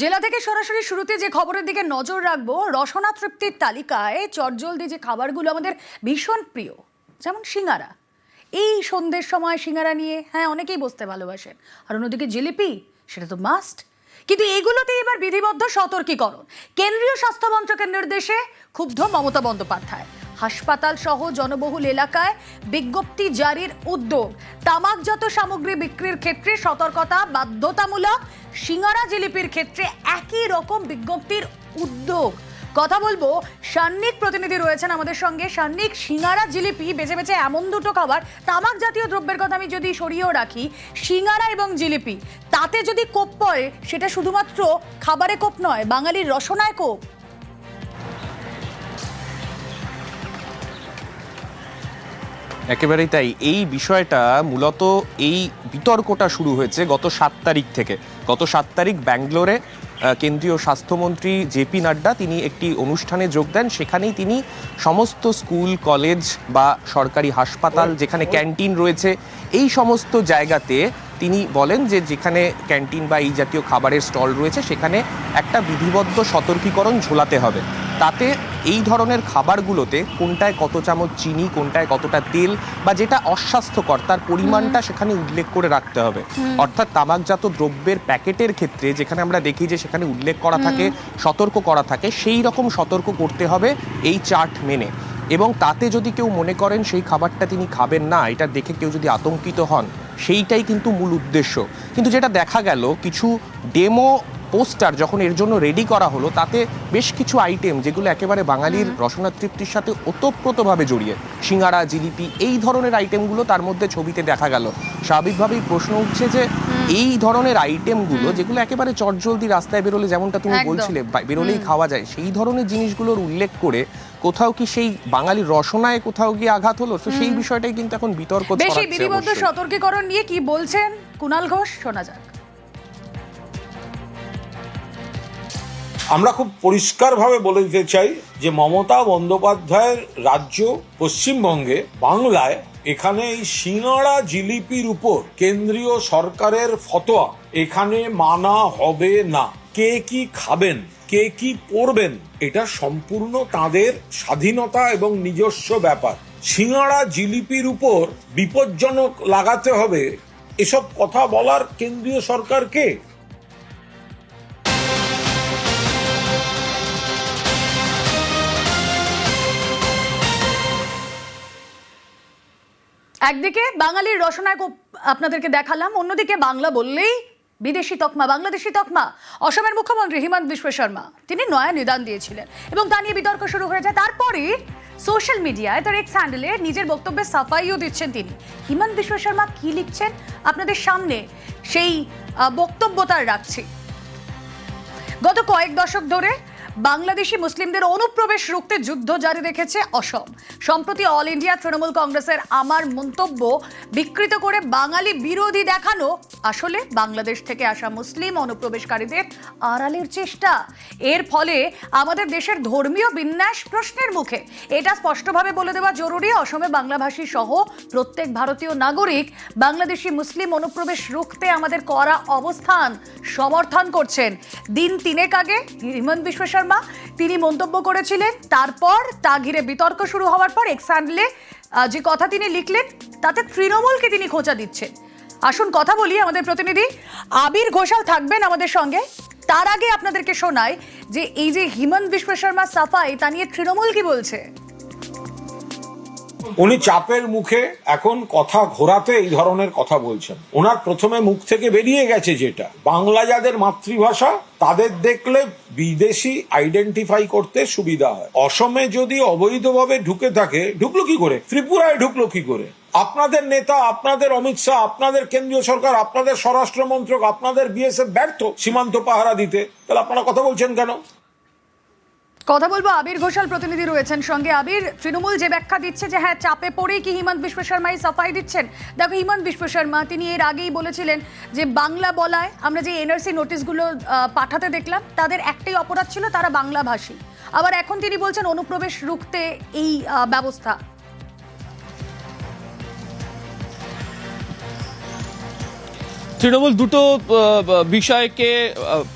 জেলা থেকে সরাসরি শুরুতে যে খবরের দিকে নজর রাখব, রসনা তৃপ্তির তালিকায় চটজলদি যে খাবারগুলো আমাদের ভীষণ প্রিয়, যেমন সিঙ্গারা। এই সন্ধ্যের সময় সিঙ্গারা নিয়ে হ্যাঁ অনেকেই বসতে ভালোবাসেন আর অন্যদিকে জিলিপি, সেটা তো মাস্ট কিন্তু এগুলোতে এবার বিধিবদ্ধ সতর্কীকরণ। কেন্দ্রীয় স্বাস্থ্য মন্ত্রকের নির্দেশে ক্ষুব্ধ মমতা বন্দ্যোপাধ্যায়। হাসপাতাল সহ জনবহুল এলাকায় বিজ্ঞপ্তি জারির উদ্যোগ। তামাকজাত সামগ্রী বিক্রির ক্ষেত্রে সতর্কতা, বাধ্যতামূলক। সিঙ্গারা জিলিপির ক্ষেত্রে একই রকম বিজ্ঞপ্তির উদ্যোগ। কথা বলব, সান্নিক প্রতিনিধি রয়েছেন আমাদের সঙ্গে। সান্নিক, সিঙ্গারা জিলিপি বেছে বেছে এমন দুটো খাবার, তামাক জাতীয় দ্রব্যের কথা আমি যদি সরিয়েও রাখি, সিঙ্গারা এবং জিলিপি, তাতে যদি কোপ পড়ে, সেটা শুধুমাত্র খাবারে কোপ নয়, বাঙালির রসনায় কোপ। একেবারেই তাই। এই বিষয়টা মূলত এই বিতর্কটা শুরু হয়েছে গত সাত তারিখ থেকে। গত সাত তারিখ ব্যাঙ্গালোরে কেন্দ্রীয় স্বাস্থ্যমন্ত্রী জেপি নাড্ডা তিনি একটি অনুষ্ঠানে যোগ দেন। সেখানেই তিনি সমস্ত স্কুল, কলেজ বা সরকারি হাসপাতাল যেখানে ক্যান্টিন রয়েছে, এই সমস্ত জায়গাতে তিনি বলেন যে যেখানে ক্যান্টিন বা এই জাতীয় খাবারের স্টল রয়েছে সেখানে একটা বিধিবদ্ধ সতর্কীকরণ ঝোলাতে হবে। তাতে এই ধরনের খাবারগুলোতে কোনটায় কত চামচ চিনি কোনটায় কতটা তেল বা যেটা অস্বাস্থ্যকর তার পরিমাণটা সেখানে উল্লেখ করে রাখতে হবে। অর্থাৎ তামাকজাত দ্রব্যের প্যাকেটের ক্ষেত্রে যেখানে আমরা দেখি যে সেখানে উল্লেখ করা থাকে সতর্ক করা থাকে সেই রকম সতর্ক করতে হবে এই চার্ট মেনে। এবং তাতে যদি কেউ মনে করেন সেই খাবারটা তিনি খাবেন না এটা দেখে কেউ যদি আতঙ্কিত হন সেইটাই কিন্তু মূল উদ্দেশ্য। কিন্তু যেটা দেখা গেল কিছু ডেমো পোস্টার যখন এর জন্য রেডি করা হলো তাতে বেশ কিছু আইটেম যেগুলো একেবারে বাঙালির রসনা তৃপ্তির সাথে ওতপ্রোতভাবে জড়িয়ে সিঙ্গারা জিলিপি এই ধরনের আইটেমগুলো তার মধ্যে ছবিতে দেখা গেল। স্বাভাবিকভাবেই প্রশ্ন উঠছে যে এই ধরনের আইটেমগুলো যেগুলো একেবারে চটজলদি রাস্তায় বেরোলে যেমনটা তুমি বলছিলে বেরোলেই খাওয়া যায় সেই ধরনের জিনিসগুলোর উল্লেখ করে কোথাও কি সেই বাঙালি রসনায় কোথাও গিয়ে আঘাত হলো? তো সেই বিষয়টাই কিন্তু এখন বিতর্ক বেশি বিধিবদ্ধ সতর্কীকরণ নিয়ে কি বলছেন কুণাল ঘোষ? শোনা যাক। আমরা খুব পরিষ্কারভাবে বলে দিতে চাই যে মমতা বন্দ্যোপাধ্যায়ের রাজ্য পশ্চিমবঙ্গে বাংলায় এখানে এই সিঙ্গাড়া জিলিপির উপর কেন্দ্রীয় সরকারের ফতোয়া এখানে মানা হবে না। কে কি খাবেন, কে কি পড়বেন এটা সম্পূর্ণ তাদের স্বাধীনতা এবং নিজস্ব ব্যাপার। সিঙাড়া জিলিপির উপর বিপজ্জনক লাগাতে হবে। এসব কথা বলার কেন্দ্রীয় সরকারকে একদিকে বাঙালির রসনায় আপনাদেরকে দেখালাম, অন্যদিকে বাংলা বললেই বিদেশি তকমা, বাংলাদেশি তকমা। অসমের মুখ্যমন্ত্রী হিমন্ত বিশ্ব শর্মা, তিনি নয়া নিদান দিয়েছিলেন এবং তা নিয়ে বিতর্ক শুরু হয়ে যায় তারপরে সোশ্যাল মিডিয়ায় তার এক্স হ্যান্ডেলে নিজের বক্তব্যে সাফাইও দিচ্ছেন তিনি। হিমন্ত বিশ্ব শর্মা কী লিখছেন? আপনাদের সামনে সেই বক্তব্য তার রাখছি। গত কয়েক দশক ধরে বাংলাদেশি মুসলিমদের অনুপ্রবেশ রুখতে যুদ্ধ জারি রেখেছে অসম। সম্প্রতি অল ইন্ডিয়া তৃণমূল কংগ্রেসের আমার মন্তব্য বিকৃত করে বাঙালি বিরোধী দেখানো আসলে বাংলাদেশ থেকে আসা মুসলিম অনুপ্রবেশকারীদের আড়ালের চেষ্টা। এর ফলে আমাদের দেশের ধর্মীয় বিন্যাস প্রশ্নের মুখে। এটা স্পষ্টভাবে বলে দেওয়া জরুরি। অসমে বাংলাভাষী সহ প্রত্যেক ভারতীয় নাগরিক বাংলাদেশি মুসলিম অনুপ্রবেশ রুখতে আমাদের করা অবস্থান সমর্থন করছেন। দিন তিনেক আগে হিমন্ত বিশ্ব শর্মা, তিনি মন্তব্য করেছিলেন। তারপর তা ঘিরে বিতর্ক শুরু হওয়ার পর এক্স হ্যান্ডলে যে কথা তিনি লিখলেন, তাতে তৃণমূলকে তিনি খোঁচা দিচ্ছেন। আসুন কথা বলি আমাদের প্রতিনিধি। আবির ঘোষাল থাকবেন আমাদের সঙ্গে। তার আগে আপনাদেরকে শোনায় যে এই যে হিমন্ত বিশ্ব শর্মা, সাফাই, তা নিয়ে তৃণমূল কি বলছে? উনি চাপের মুখে এখন কথা ঘোরাতে এই ধরনের কথা বলছেন। ওনার প্রথমে মুখ থেকে বেরিয়ে গেছে যেটা। বাংলা যাদের মাতৃভাষা, তাদের দেখলে বিদেশি আইডেন্টিফাই করতে সুবিধা হয়। অসমে যদি অবৈধভাবে ঢুকে থাকে, ঢুকলো কি করে? ত্রিপুরায় ঢুকলো কি করে? আপনাদের নেতা, আপনাদের অমিত শাহ, আপনাদের কেন্দ্রীয় সরকার, আপনাদের স্বরাষ্ট্র মন্ত্রক আপনাদের বিএসএফ ব্যর্থ সীমান্ত পাহারা দিতে। তাহলে আপনারা কথা বলছেন কেন? কথা বলব, আবির ঘোষাল প্রতিনিধি রয়েছেন সঙ্গে। আবির, তৃণমূল যে ব্যাখ্যা দিচ্ছে যে হ্যাঁ চাপে পড়েই কি হিমন্ত বিশ্ব শর্মাই সাফাই দিচ্ছেন? দেখো, হিমন্ত বিশ্ব শর্মা, তিনি এর আগেই বলেছিলেন যে বাংলা বলায় আমরা যে এনআরসি নোটিশগুলো পাঠাতে দেখলাম, তাদের একটাই অপরাধ ছিল তারা বাংলা ভাষী আবার এখন তিনি বলছেন অনুপ্রবেশ রুখতে এই ব্যবস্থা। তৃণমূল দুটো বিষয়কে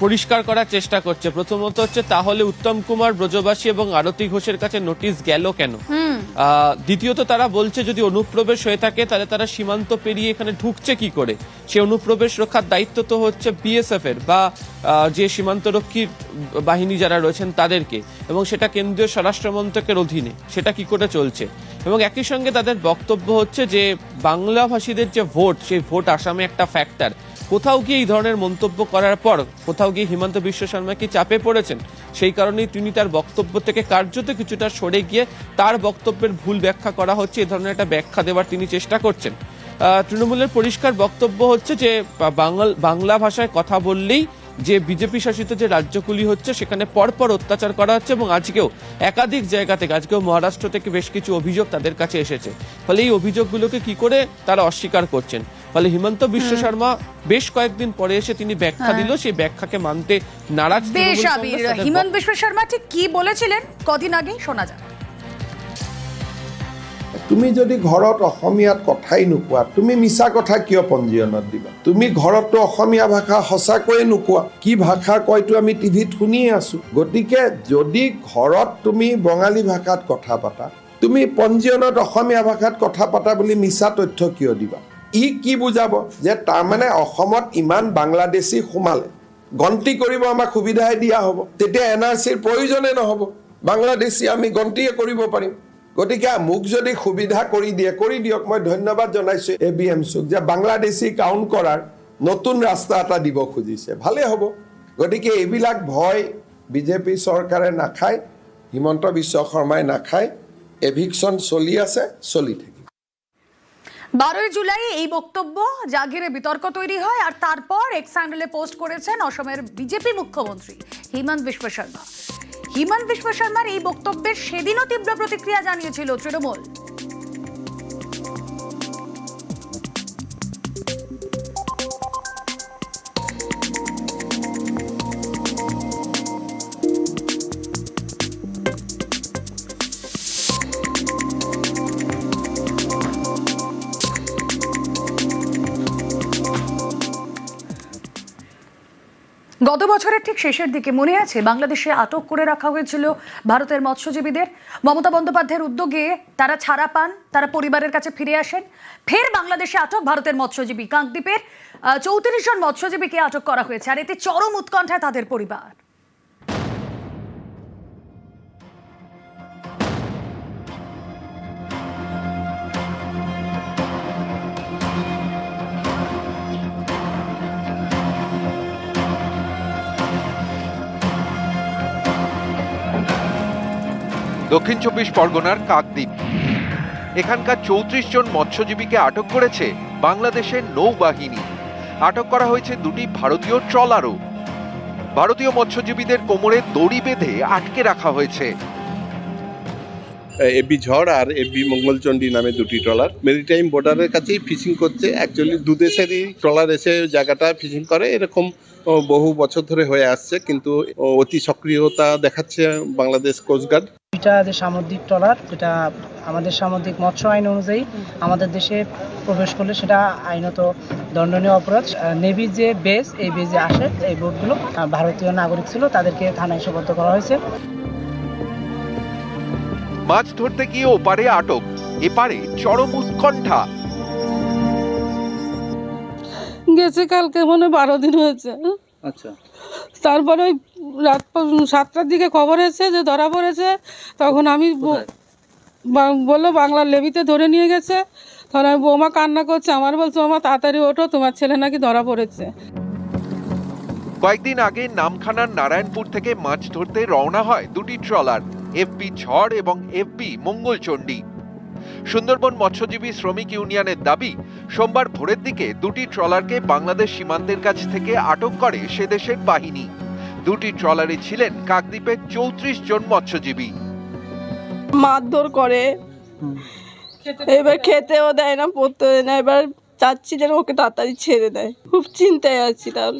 পরিষ্কার করার চেষ্টা করছে। প্রথমত হচ্ছে তাহলে উত্তম কুমার ব্রজবাসী এবং আরতি ঘোষের কাছে নোটিশ গেল কেন? আহ, দ্বিতীয়ত তারা বলছে যদি অনুপ্রবেশ হয়ে থাকে তাহলে তারা সীমান্ত পেরিয়ে এখানে ঢুকছে কি করে? সে অনুপ্রবেশ রক্ষার দায়িত্ব তো হচ্ছে বিএসএফ এর বা যে সীমান্তরক্ষী বাহিনী যারা রয়েছেন তাদেরকে। এবং সেটা কেন্দ্রীয় স্বরাষ্ট্র মন্ত্রকের অধীনে। সেটা কি করে চলছে? এবং একই সঙ্গে তাদের বক্তব্য হচ্ছে যে বাংলা ভাষীদের যে ভোট, সেই ভোট আসামে একটা ফ্যাক্টর কোথাও গিয়ে এই ধরনের মন্তব্য করার পর, কোথাও গিয়ে হিমন্ত বিশ্ব শর্মা কি চাপে পড়েছেন? সেই কারণেই তিনি তার বক্তব্য থেকে কার্যত কিছুটা সরে গিয়ে তার বক্তব্যের ভুল ব্যাখ্যা করা হচ্ছে এই ধরনের একটা ব্যাখ্যা দেওয়ার তিনি চেষ্টা করছেন। তৃণমূলের পরিষ্কার বক্তব্য হচ্ছে যে বাংলা বাংলা ভাষায় কথা বললেই যে বিজেপি শাসিত যে রাজ্যগুলি হচ্ছে সেখানে পরপর অত্যাচার করা হচ্ছে এবং আজকেও একাধিক জায়গা থেকে আজকেও মহারাষ্ট্র থেকে বেশ কিছু অভিযোগ তাদের কাছে এসেছে। ফলে এই অভিযোগগুলোকে কি করে তারা অস্বীকার করছেন? ফলে হিমন্ত বিশ্ব শর্মা বেশ কয়েকদিন পরে এসে তিনি ব্যাখ্যা দিল সেই ব্যাখ্যাকে মানতে নারাজ হ্যাঁ। বেশ হিমন্ত বিশ্ব শর্মা ঠিক কি বলেছিলেন? কদিন আগে শোনা যাক। তুমি যদি ঘৰত অসমীয়াত কথাই নোকোৱা তুমি মিছা কথা কিয় পঞ্জীয়নত দিবা? তুমি ঘৰততো অসমীয়া ভাষা সঁচাকৈয়ে নোকোৱা? কি ভাষা কয়তো আমি টিভিত শুনিয়ে আছো? গতিকে যদি ঘৰত তুমি বঙালী ভাষাত কথা পাতা তুমি পঞ্জীয়নত অসমীয়া ভাষাত কথা পাতা বুলি মিছা তথ্য কিয় দিবা? ই কি বুজাব যে তাৰমানে অসমত ইমান বাংলাদেশী সোমালে? গন্তি কৰিব আমাক সুবিধাই দিয়া হ'ব। তেতিয়া এন আৰ চিৰ প্ৰয়োজনে নহ'ব। বাংলাদেশী আমি গন্তিয়ে কৰিব পাৰিম। গতিকে মোক যদি সুবিধা কৰি দিয়ে, কৰি দিয়ক, মই ধন্যবাদ জনাইছো এ বি এম চুক, যে বাংলাদেশী কাউণ্ট কৰাৰ নতুন ৰাস্তা এটা দিব খুজিছে। ভালেই হ'ব। গতিকে এইবিলাক ভয় বিজেপি চৰকাৰে নাখায়, হিমন্ত বিশ্ব শৰ্মাই নাখায় এভিকশ্যন চলি আছে, চলি থাকে বারোই জুলাই এই বক্তব্য যা ঘিরে বিতর্ক তৈরি হয় আর তারপর এক্স হ্যান্ডেলে পোস্ট করেছেন অসমের বিজেপি মুখ্যমন্ত্রী হিমন্ত বিশ্ব শর্মা। হিমন্ত বিশ্ব শর্মার এই বক্তব্যের সেদিনও তীব্র প্রতিক্রিয়া জানিয়েছিল তৃণমূল। গত বছরের ঠিক শেষের দিকে মনে আছে, বাংলাদেশে আটক করে রাখা হয়েছিল ভারতের মৎস্যজীবীদের। মমতা বন্দ্যোপাধ্যায়ের উদ্যোগে তারা ছাড়া পান, তারা পরিবারের কাছে ফিরে আসেন। ফের বাংলাদেশে আটক ভারতের মৎস্যজীবী কাকদ্বীপের চৌত্রিশ জন মৎস্যজীবীকে আটক করা হয়েছে, আর এতে চরম উৎকণ্ঠায় তাদের পরিবার। দক্ষিণ চব্বিশ পরগনার কাকদ্বীপ। এখানকার চৌত্রিশ জন মৎস্যজীবীকে আটক করেছে বাংলাদেশের নৌবাহিনী। আটক করা হয়েছে দুটি ভারতীয় ট্রলারও। ভারতীয় মৎস্যজীবীদের কোমরে দড়ি বেঁধে আটকে রাখা হয়েছে। এবি ঝড় আর এবি মঙ্গলচণ্ডী নামে দুটি ট্রলার। মেরিটাইম বর্ডারের কাছেই ফিশিং করছে। অ্যাকচুয়ালি দু দেশেরই ট্রলার এসে জায়গাটা ফিশিং করে। এরকম বহু বছর ধরে হয়ে আসছে। কিন্তু অতি সক্রিয়তা দেখাচ্ছে বাংলাদেশ কোস্টগার্ড এটা যে সামুদ্রিক ট্রলার যেটা আমাদের সামুদ্রিক মৎস্য আইন অনুযায়ী আমাদের দেশে প্রবেশ করলে সেটা আইনত দণ্ডনীয় অপরাধ। নেভির যে বেস এই বেজে আসে এই বোটগুলো ভারতীয় নাগরিক ছিল তাদেরকে থানায় সোপর্দ করা হয়েছে। মাছ ধরতে গিয়ে ওপারে আটক এপারে চরম উৎকণ্ঠা। গেছে কালকে মনে হয় বারো দিন হয়েছে। আচ্ছা। তারপরে ওই রাত সাতটার দিকে খবর এসে যে ধরা পড়েছে। তখন আমি বলল বাংলার লেবিতে ধরে নিয়ে গেছে। তখন আমি বৌমা কান্না করছে। আমার বলছে বৌমা তাড়াতাড়ি ওঠো তোমার ছেলে নাকি ধরা পড়েছে। কয়েকদিন আগে নামখানার নারায়ণপুর থেকে মাছ ধরতে রওনা হয় দুটি ট্রলার এফবি ঝড় এবং এফবি মঙ্গলচণ্ডী। সুন্দরবন মৎস্যজীবী শ্রমিক ইউনিয়নের দাবি, সোমবার ভোরের দিকে দুটি ট্রলারকে বাংলাদেশ সীমান্তের কাছ থেকে আটক করে সে দেশের বাহিনী। দুটি ট্রলারে ছিলেন কাকদ্বীপের চৌত্রিশ জন মৎস্যজীবী। মারধর করে। এবার খেতেও দেয় না পড়তেও দেয় না। এবার চাচ্ছি যেন ওকে তাড়াতাড়ি ছেড়ে দেয়। খুব চিন্তায় আছি তার,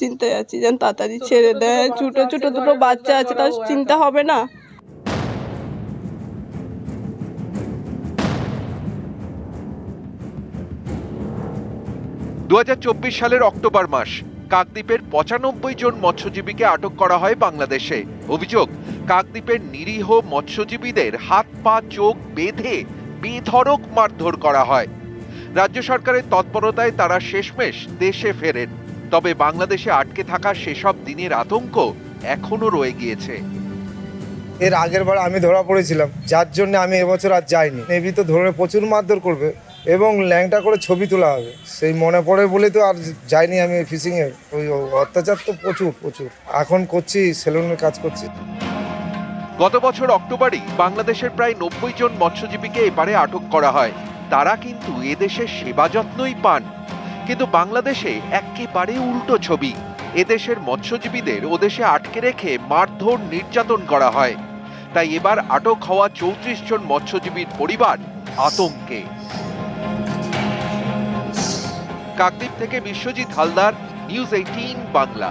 চিন্তায় আছি যেন তাড়াতাড়ি ছেড়ে দেয়। ছোটো ছোটো দুটো বাচ্চা আছে, তার চিন্তা হবে না। দু হাজার চব্বিশ সালের অক্টোবর মাস, কাকদ্বীপের পঁচানব্বই জন মৎস্যজীবীকে আটক করা হয় বাংলাদেশে। অভিযোগ, কাকদ্বীপের নিরীহ মৎস্যজীবীদের হাত, পা, চোখ বেঁধে বেধড়ক মারধর করা হয়। রাজ্য সরকারের তৎপরতায় তারা শেষমেশ দেশে ফেরেন। তবে বাংলাদেশে আটকে থাকা সেসব দিনের আতঙ্ক এখনও রয়ে গিয়েছে। এর আগের বার আমি ধরা পড়েছিলাম। যার জন্য আমি এবছর আর যাইনি। নেভি তো ধরে প্রচুর মারধর করবে। এবং ল্যাংটা করে ছবি তোলা হবে। সেই মনে পড়ে বলে তো আর যাইনি আমি ফিশিংয়ে। ওই অত্যাচার তো প্রচুর প্রচুর। এখন করছি, সেলুনের কাজ করছি। গত বছর অক্টোবরেই বাংলাদেশের প্রায় নব্বই জন মৎস্যজীবীকে এবারে আটক করা হয়। তারা কিন্তু এদেশের সেবা যত্নই পান। কিন্তু বাংলাদেশে একেবারে উল্টো ছবি। এদেশের মৎস্যজীবীদের ওদেশে আটকে রেখে মারধর নির্যাতন করা হয়। তাই এবার আটক হওয়া চৌত্রিশ জন মৎস্যজীবীর পরিবার আতঙ্কে। কাকদ্বীপ থেকে বিশ্বজিৎ হালদার নিউজ এইটিন বাংলা।